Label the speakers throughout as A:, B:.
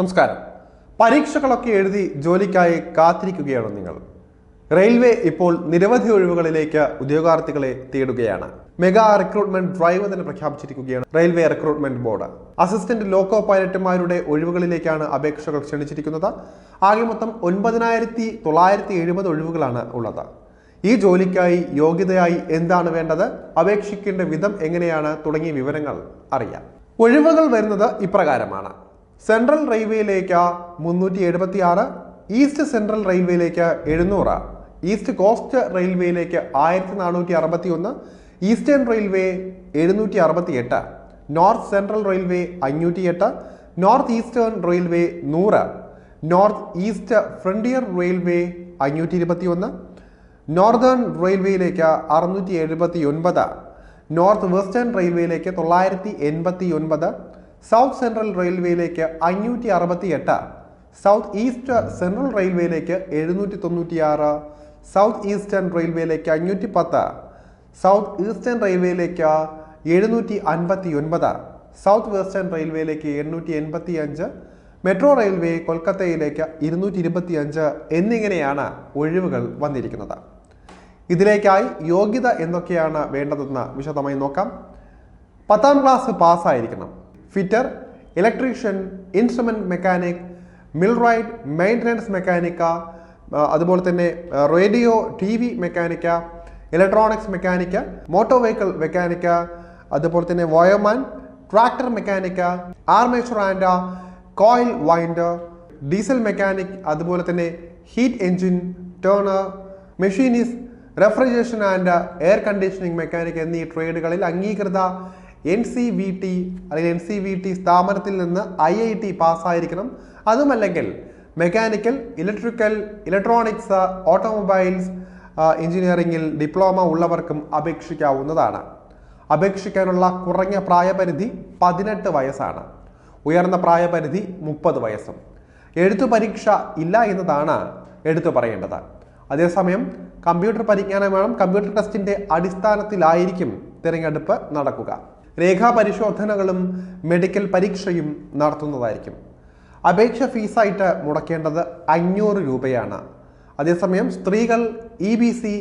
A: നമസ്കാരം. പരീക്ഷകളൊക്കെ എഴുതി ജോലിക്കായി കാത്തിരിക്കുകയാണ് നിങ്ങൾ. റെയിൽവേ ഇപ്പോൾ നിരവധി ഒഴിവുകളിലേക്ക് ഉദ്യോഗാർത്ഥികളെ തേടുകയാണ്. മെഗാ റിക്രൂട്ട്മെന്റ് ഡ്രൈവ് തന്നെ പ്രഖ്യാപിച്ചിരിക്കുകയാണ് railway recruitment board. Assistant loco പൈലറ്റുമാരുടെ ഒഴിവുകളിലേക്കാണ് അപേക്ഷകൾ ക്ഷണിച്ചിരിക്കുന്നത്. ആകെ മൊത്തം ഒൻപതിനായിരത്തി തൊള്ളായിരത്തി എഴുപത് ഒഴിവുകളാണ് ഉള്ളത്. ഈ ജോലിക്കായി യോഗ്യതയായി എന്താണ് വേണ്ടത്? അപേക്ഷിക്കേണ്ട വിധം എങ്ങനെയാണ്? തുടങ്ങിയ വിവരങ്ങൾ അറിയാം. ഒഴിവുകൾ വരുന്നത് ഇപ്രകാരമാണ്. സെൻട്രൽ റെയിൽവേയിലേക്ക് മുന്നൂറ്റി എഴുപത്തി ആറ് ഈസ്റ്റ് സെൻട്രൽ റെയിൽവേയിലേക്ക് എഴുന്നൂറ് ഈസ്റ്റ് കോസ്റ്റ് റെയിൽവേയിലേക്ക് ആയിരത്തി നാനൂറ്റി അറുപത്തി ഒന്ന് ഈസ്റ്റേൺ റെയിൽവേ എഴുന്നൂറ്റി അറുപത്തി എട്ട് നോർത്ത് സെൻട്രൽ റെയിൽവേ അഞ്ഞൂറ്റി എട്ട് നോർത്ത് ഈസ്റ്റേൺ റെയിൽവേ നൂറ് നോർത്ത് ഈസ്റ്റ് ഫ്രണ്ടിയർ റെയിൽവേ അഞ്ഞൂറ്റി ഇരുപത്തി ഒന്ന് നോർത്തേൺ റെയിൽവേയിലേക്ക് അറുന്നൂറ്റി എഴുപത്തി ഒൻപത് നോർത്ത് വെസ്റ്റേൺ റെയിൽവേയിലേക്ക് തൊള്ളായിരത്തി എൺപത്തി ഒൻപത് സൗത്ത് സെൻട്രൽ റെയിൽവേയിലേക്ക് അഞ്ഞൂറ്റി അറുപത്തി എട്ട് സൗത്ത് ഈസ്റ്റ് സെൻട്രൽ റെയിൽവേയിലേക്ക് എഴുന്നൂറ്റി തൊണ്ണൂറ്റിയാറ് സൗത്ത് ഈസ്റ്റേൺ റെയിൽവേയിലേക്ക് അഞ്ഞൂറ്റി പത്ത് സൗത്ത് ഈസ്റ്റേൺ റെയിൽവേയിലേക്ക് എഴുന്നൂറ്റി അൻപത്തി ഒൻപത് സൗത്ത് വെസ്റ്റേൺ റെയിൽവേയിലേക്ക് എണ്ണൂറ്റി എൺപത്തി അഞ്ച് മെട്രോ റെയിൽവേ കൊൽക്കത്തയിലേക്ക് ഇരുന്നൂറ്റി ഇരുപത്തി അഞ്ച് എന്നിങ്ങനെയാണ് ഒഴിവുകൾ വന്നിരിക്കുന്നത്. ഇതിലേക്കായി യോഗ്യത എന്തൊക്കെയാണ് വേണ്ടതെന്ന് വിശദമായി നോക്കാം. പത്താം class പാസ്സായിരിക്കണം. Fitter electrician instrument mechanic millwright maintenance mechanic അതുപോലെ തന്നെ radio T V mechanic electronics mechanic motor vehicle mechanic അതുപോലെ തന്നെ wireman tractor mechanic armature and coil winder diesel mechanic അതുപോലെ തന്നെ heat engine turner machinist refrigeration and air conditioning mechanic എന്നീ ട്രേഡുകളിൽ അംഗീകൃത N C V T അല്ലെങ്കിൽ N C V T സ്ഥാപനത്തിൽ നിന്ന് ഐ ഐ ടി പാസ്സായിരിക്കണം. അതുമല്ലെങ്കിൽ മെക്കാനിക്കൽ ഇലക്ട്രിക്കൽ ഇലക്ട്രോണിക്സ് ഓട്ടോമൊബൈൽസ് എഞ്ചിനീയറിംഗിൽ ഡിപ്ലോമ ഉള്ളവർക്കും അപേക്ഷിക്കാവുന്നതാണ്. അപേക്ഷിക്കാനുള്ള കുറഞ്ഞ പ്രായപരിധി പതിനെട്ട് വയസ്സാണ്. ഉയർന്ന പ്രായപരിധി മുപ്പത് വയസ്സും. എഴുത്തു പരീക്ഷ ഇല്ല എന്നതാണ് എടുത്തു പറയേണ്ടത്. അതേസമയം കമ്പ്യൂട്ടർ പരിജ്ഞാനം വേണം. കമ്പ്യൂട്ടർ ടെസ്റ്റിന്റെ അടിസ്ഥാനത്തിലായിരിക്കും തിരഞ്ഞെടുപ്പ് നടക്കുക. രേഖാ പരിശോധനകളും മെഡിക്കൽ പരീക്ഷയും നടത്തുന്നതായിരിക്കും. അപേക്ഷ ഫീസായിട്ട് മുടക്കേണ്ടത് അഞ്ഞൂറ് രൂപയാണ്. അതേസമയം സ്ത്രീകൾ E B C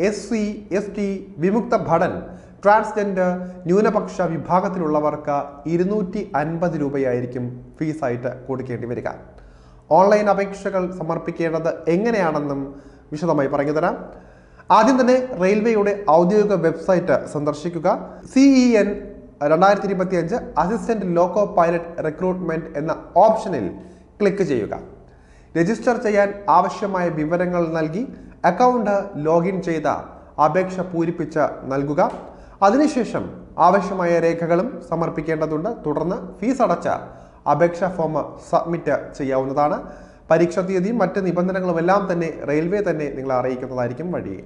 A: S C S T വിമുക്ത ഭടൻ ട്രാൻസ്ജെൻഡർ ന്യൂനപക്ഷ വിഭാഗത്തിലുള്ളവർക്ക് ഇരുന്നൂറ്റി അൻപത് രൂപയായിരിക്കും ഫീസായിട്ട് കൊടുക്കേണ്ടി വരിക. ഓൺലൈൻ അപേക്ഷകൾ സമർപ്പിക്കേണ്ടത് എങ്ങനെയാണെന്നും വിശദമായി പറഞ്ഞു തരാം ആദ്യം തന്നെ റെയിൽവേയുടെ ഔദ്യോഗിക വെബ്സൈറ്റ് സന്ദർശിക്കുക. സിഇ എൻ രണ്ടായിരത്തി ഇരുപത്തി അഞ്ച് അസിസ്റ്റന്റ് ലോക്കോ പൈലറ്റ് റിക്രൂട്ട്മെന്റ് എന്ന ഓപ്ഷനിൽ ക്ലിക്ക് ചെയ്യുക. രജിസ്റ്റർ ചെയ്യാൻ ആവശ്യമായ വിവരങ്ങൾ നൽകി അക്കൗണ്ട് ലോഗിൻ ചെയ്ത അപേക്ഷ പൂരിപ്പിച്ച് നൽകുക. അതിനുശേഷം ആവശ്യമായ രേഖകളും സമർപ്പിക്കേണ്ടതുണ്ട്. തുടർന്ന് ഫീസ് അടച്ച അപേക്ഷ ഫോം സബ്മിറ്റ് ചെയ്യാവുന്നതാണ്. പരീക്ഷാ തീയതിയും മറ്റ് നിബന്ധനകളും എല്ലാം തന്നെ റെയിൽവേ തന്നെ നിങ്ങളെ അറിയിക്കുന്നതായിരിക്കും വഴി.